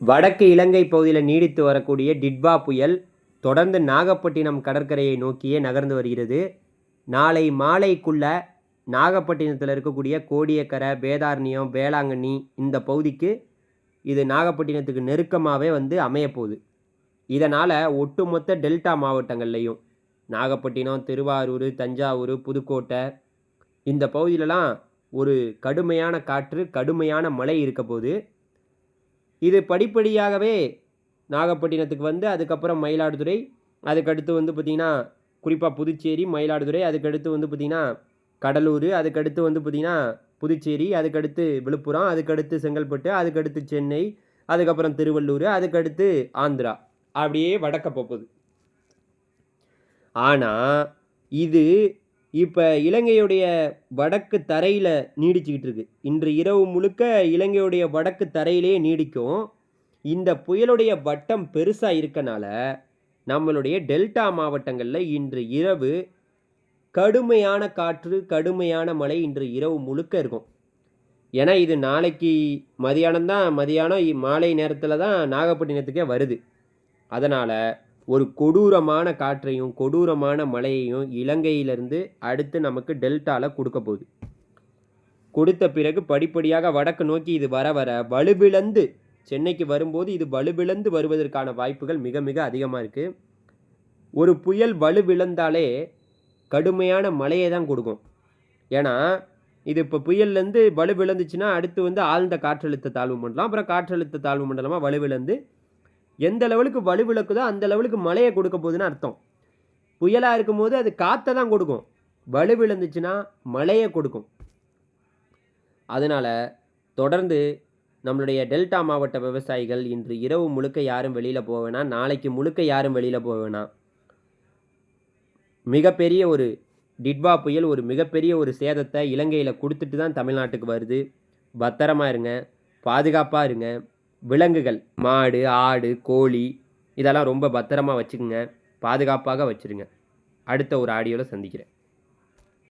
வடக்கு இலங்கை பகுதியில் நீடித்து வரக்கூடிய டிட்வா புயல் தொடர்ந்து நாகப்பட்டினம் கடற்கரையை நோக்கியே நகர்ந்து வருகிறது. நாளை மாலைக்குள்ள நாகப்பட்டினத்தில் இருக்கக்கூடிய கோடியக்கரை வேதாரண்யம் வேளாங்கண்ணி இந்த பகுதிக்கு இது நாகப்பட்டினத்துக்கு நெருக்கமாகவே வந்து அமையப்போகுது இதனால் ஒட்டுமொத்த டெல்டா மாவட்டங்கள்லையும் நாகப்பட்டினம் திருவாரூர் தஞ்சாவூர் புதுக்கோட்டை இந்த பகுதியிலலாம் ஒரு கடுமையான காற்று கடுமையான மழை இருக்க போது இது படிப்படியாகவே நாகப்பட்டினத்துக்கு வந்து அதுக்கப்புறம் மயிலாடுதுறை அதுக்கடுத்து வந்து பார்த்திங்கன்னா குறிப்பாக புதுச்சேரி மயிலாடுதுறை அதுக்கடுத்து வந்து பார்த்திங்கன்னா கடலூர் அதுக்கடுத்து வந்து பார்த்திங்கன்னா புதுச்சேரி அதுக்கடுத்து விழுப்புரம் அதுக்கடுத்து செங்கல்பட்டு அதுக்கடுத்து சென்னை அதுக்கப்புறம் திருவள்ளூர் அதுக்கடுத்து ஆந்திரா. அப்படியே வடக்க போகுது. ஆனால் இது இப்போ இலங்கையுடைய வடக்கு தரையில் நீடிச்சுக்கிட்டு இருக்கு இன்று இரவு முழுக்க இலங்கையுடைய வடக்கு தரையிலே நீடிக்கும். இந்த புயலுடைய வட்டம் பெருசாக இருக்கனால நம்மளுடைய டெல்டா மாவட்டங்களில் இன்று இரவு கடுமையான காற்று கடுமையான மழை இன்று இரவு முழுக்க இருக்கும். ஏன்னா இது நாளைக்கு மதியானம் தான் மதியானம் இ- மாலை நேரத்தில் தான் நாகப்பட்டினத்துக்கே வருது. அதனால் ஒரு கொடூரமான காற்றையும் கொடூரமான மழையையும் இலங்கையிலிருந்து அடுத்து நமக்கு டெல்டாவில் கொடுக்க போகுது. கொடுத்த பிறகு படிப்படியாக வடக்கு நோக்கி இது வர வர வலுவிழந்து சென்னைக்கு வரும்போது இது வலுவிழந்து வருவதற்கான வாய்ப்புகள் மிக மிக அதிகமாக இருக்குது ஒரு புயல் வலுவிழந்தாலே கடுமையான மழையை தான் கொடுக்கும். ஏன்னா இது இப்போ புயல்லேருந்து வலுவிழந்துச்சுன்னா அடுத்து வந்து ஆழ்ந்த காற்றழுத்த தாழ்வு மண்டலம் அப்புறம் காற்றழுத்த தாழ்வு மண்டலமாக வலுவிழந்து எந்த லெவலுக்கு வலுவிழக்குதோ அந்த லெவலுக்கு மழையை கொடுக்க போகுதுன்னு அர்த்தம். புயலாக இருக்கும்போது அது காற்றை தான் கொடுக்கும். வலுவிழந்துச்சுன்னா மழையை கொடுக்கும். அதனால் தொடர்ந்து நம்மளுடைய டெல்டா மாவட்ட விவசாயிகள் இன்று இரவு முழுக்க யாரும் வெளியில் போக வேணாம். நாளைக்கு முழுக்க யாரும் வெளியில் போக வேணாம். மிகப்பெரிய ஒரு டிட்வா புயல் ஒரு மிகப்பெரிய ஒரு சேதத்தை இலங்கையில் கொடுத்துட்டு தான் தமிழ்நாட்டுக்கு வருது. பத்திரமா இருங்க பாதுகாப்பாக இருங்க. விலங்குகள் மாடு ஆடு கோழி இதெல்லாம் ரொம்ப பத்திரமா வச்சுக்கோங்க. பாதுகாப்பாக வச்சுருங்க. அடுத்த ஒரு ஆடியோவில் சந்திக்கிறேன்.